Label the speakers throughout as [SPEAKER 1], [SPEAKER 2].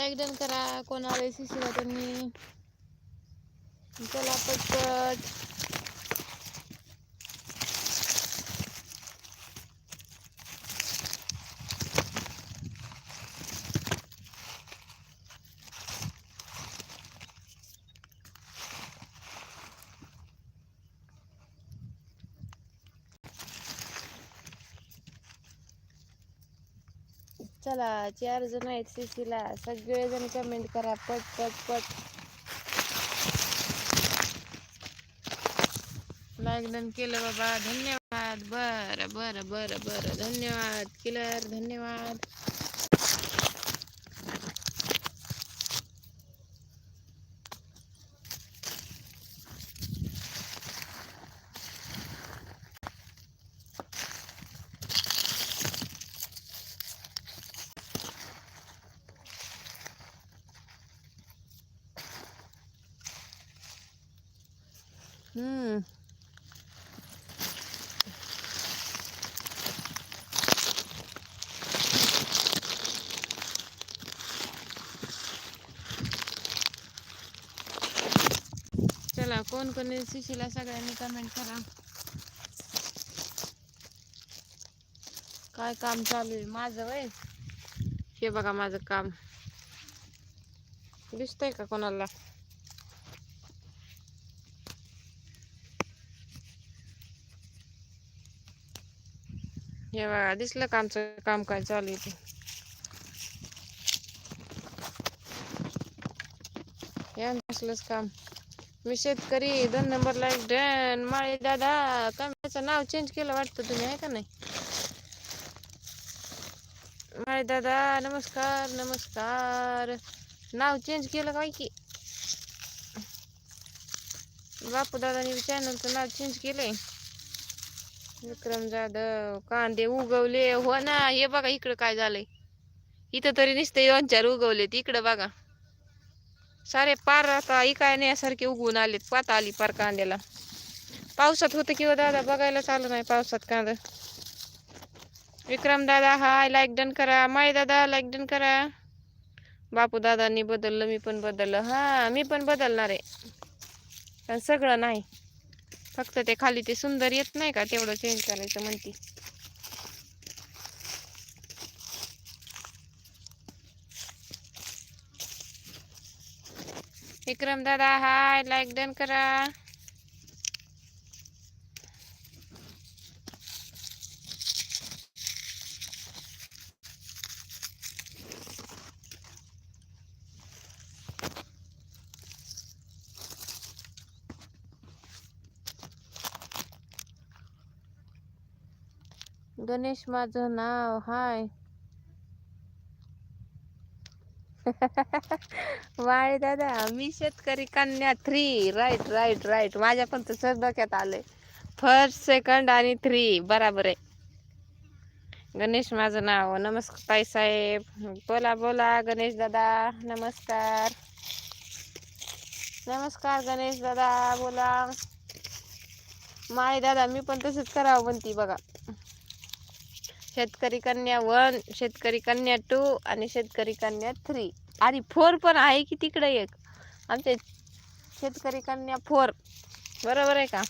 [SPEAKER 1] Like done करा कोणाला C C तुम्ही चला पटकट चला चार जण आहेत सीसीला सगळेजण कमेंट करा. पट पट पट. लॉकडाऊन केलं बाबा. धन्यवाद. बरं बरं बरं बरं. धन्यवाद. किलर धन्यवाद. हम्म. चला कोण कोण शिशीला सगळ्यांनी कमेंट करा. काय काम चालू आहे? माझं वय? हे बघा माझं काम. दिसतंय का कोणाला? हे बघा दिसलं का आमचं काम काय चालू आहे ते? काम. मी शेतकरी दोन नंबर एक डन माळी दादा कम्याचं नाव चेंज केलं वाटतं तुम्ही आहे का नाही? माळी दादा नमस्कार नमस्कार. नाव चेंज केलं काय की? बापू दादानी चॅनलचं नाव चेंज केलंय. विक्रम जाधव कांदे उगवले. हो ना हे बघा इकडं काय झालंय. इथं तरी नुसते दोन चार उगवलेत इकडं बघा. सारे पार आता इकाय नेण्यासारखे उगवून आलेत. पात आली पार कांद्याला. पावसात होतं किंवा हो दादा? बघायला चालू नाही पावसात कांदा. विक्रम दादा हाय लाईक डन करा. माय दादा लाईक डन करा. बापू दादांनी बदललं मी पण बदललं. हा मी पण बदलणार आहे. पण सगळं नाही. फक्त ते खाली ते सुंदर येत नाही का तेवढं चेंज करायचं म्हणती. विक्रम दादा हाय लाईक डन करा. गणेश माझं नाव हाय. वाळे दादा मी शेतकरी कन्या थ्री राईट राईट राईट माझ्या पण तसंच डोक्यात आलंय. फर्स्ट सेकंड आणि थ्री बराबर आहे. गणेश माझं नाव. नमस्कार ताई साहेब. बोला बोला गणेश दादा. नमस्कार. नमस्कार गणेश दादा. बोला. माय दादा मी पण तसंच करावं म्हणती बघा. शेतकरी कन्या वन शेतकरी कन्या टू आणि शेतकरी कन्या थ्री. आणि फोर पण आहे की तिकडे एक? आमचे शेतकरी कन्या फोर. बरोबर आहे का?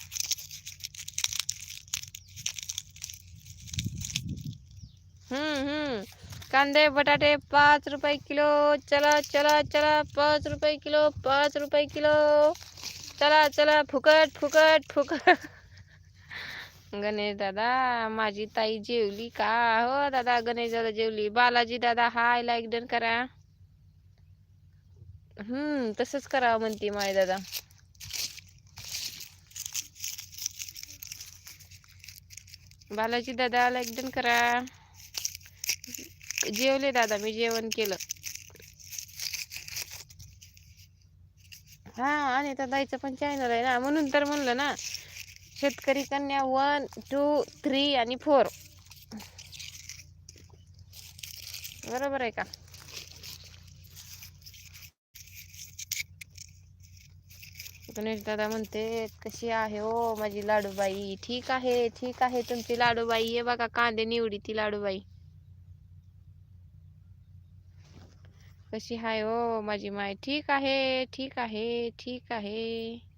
[SPEAKER 1] हम्म हम्म. कांदे बटाटे पाच रुपये किलो. चला चला चला पाच रुपये किलो पाच रुपये किलो. चला चला फुकट फुकट फुकट. गणेश दादा माझी ताई जेवली का? हो दादा गणेश दादा जेवली. बालाजी दादा हाय लाईक डन करा. हम्म तसंच करावं म्हणते माय दादा. बालाजी दादा लाईक डन करा. जेवले दादा मी जेवण केलं. हा आणि त्या पण चॅनल आहे ना म्हणून तर म्हणलं ना. शेतकरी कन्या वन टू थ्री आणि फोर. बरोबर आहे का? गणेश दादा म्हणते कशी आहे हो माझी लाडूबाई? ठीक आहे ठीक आहे तुमची लाडूबाई. ये बघा कांदे निवडी ती लाडूबाई. कशी आहे हो माझी माय? ठीक आहे ठीक आहे ठीक आहे.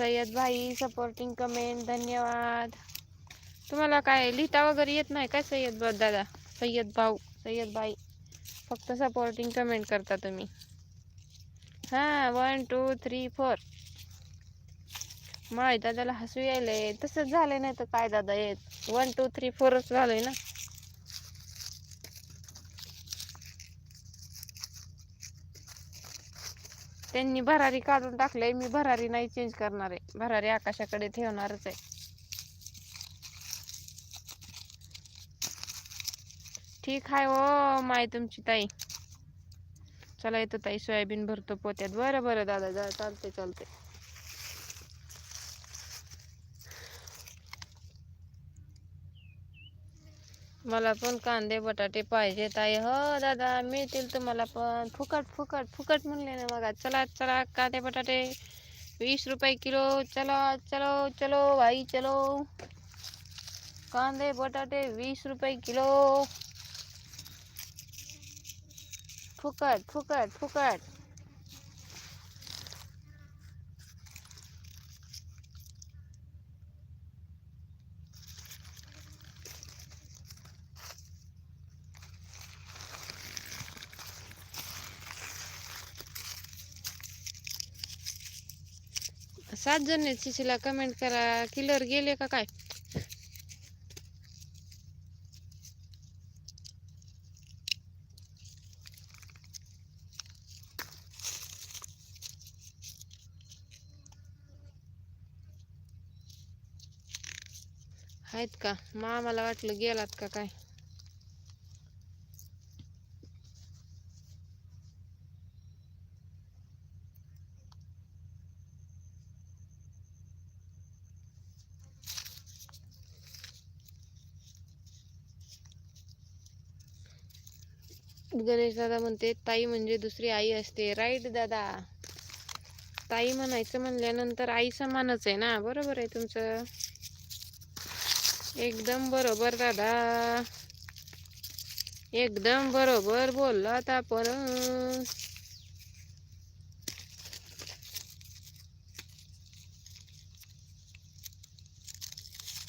[SPEAKER 1] सय्यद भाई सपोर्टिंग कमेंट धन्यवाद. तुम्हाला काय लिहिता वगैरे येत नाही काय सय्यद बा दादा? सय्यद भाऊ सय्यद भाई. फक्त सपोर्टिंग कमेंट करता तुम्ही. हां one two three four my दादाला हसू यायलंय. तसंच झालंय नाही तर काय दादा येत वन टू थ्री फोरच झालंय ना? त्यांनी भरारी काढून टाकलंय मी भरारी नाही चेंज करणार आहे. भरारी आकाशाकडे ठेवणारच आहे. ठीक आहे ओ माय तुमची ताई. चला येतो ताई सोयाबीन भरतो पोत्यात. बरं बरं दादा जा चालते चालते मला पण कांदे बटाटे पाहिजे ताई. हो दादा मिळतील तुम्हाला पण. फुकट फुकट फुकट म्हणले ना बघा. चला चला कांदे बटाटे. वीस रुपये किलो. चला चलो चलो भाई चलो. कांदे बटाटे वीस रुपये किलो. फुकट फुकट फुकट. सात जण आहेत. शिशीला कमेंट करा. किलर गेले का काय? आहेत का? मग आम्हाला वाटलं गेलात का काय? गणेश दादा म्हणते ताई म्हणजे दुसरी आई असते. राईट दादा. ताई म्हणायचं म्हणल्यानंतर आई समानच आहे ना? बरोबर आहे तुमचं? एकदम बरोबर दादा. एकदम बरोबर बोललात आपण.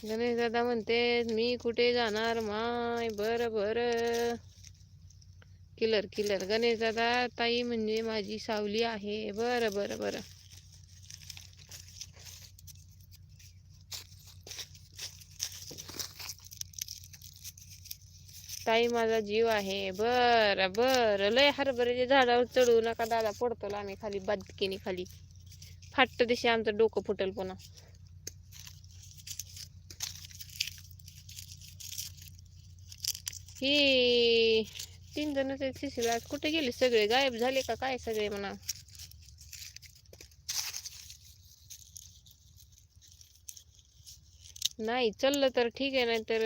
[SPEAKER 1] गणेश दादा म्हणते मी कुठे जाणार? माय बरं बरं किलर किलर. गणेश दादा ताई म्हणजे माझी सावली आहे. बर बर बर. ताई माझा जीव आहे. बर बर. लय हरभऱ्याच्या झाडावर चढू नका दादा. पडतो आम्ही खाली बदकीने खाली. फाटत दिशे आमचं डोकं फुटल पुन्हा. ही तीन जणच आहेत शिशीला कुठे गेले सगळे? गायब झाले का? काय सगळे म्हणा? नाही चाललं तर ठीक आहे नाही तर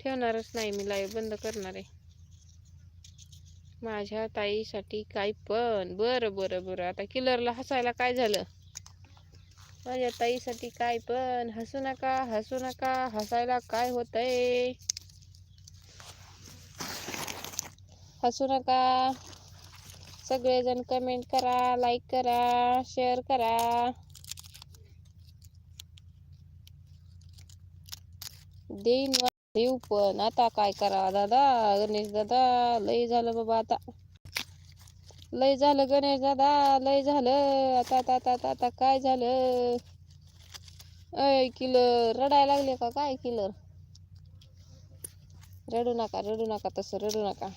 [SPEAKER 1] ठेवणारच नाही मी लाईव्ह बंद करणार. आहे माझ्या ताईसाठी काय पण. बरं बरं बरं. आता किलरला हसायला काय झालं? माझ्या ताईसाठी काय पण. हसू नका हसू नका. हसायला काय होतंय? हसू नका. सगळेजण कमेंट करा लाईक करा शेअर करा. देईन देऊ पण. आता काय करा दादा? गणेश दादा लय झालं बाबा आता. लय झालं गणेश दादा लय झालं. आता आता आता आता, आता काय झालं? अय किलर रडायला लागले का? काय किलर रडू नका रडू नका तसं रडू नका.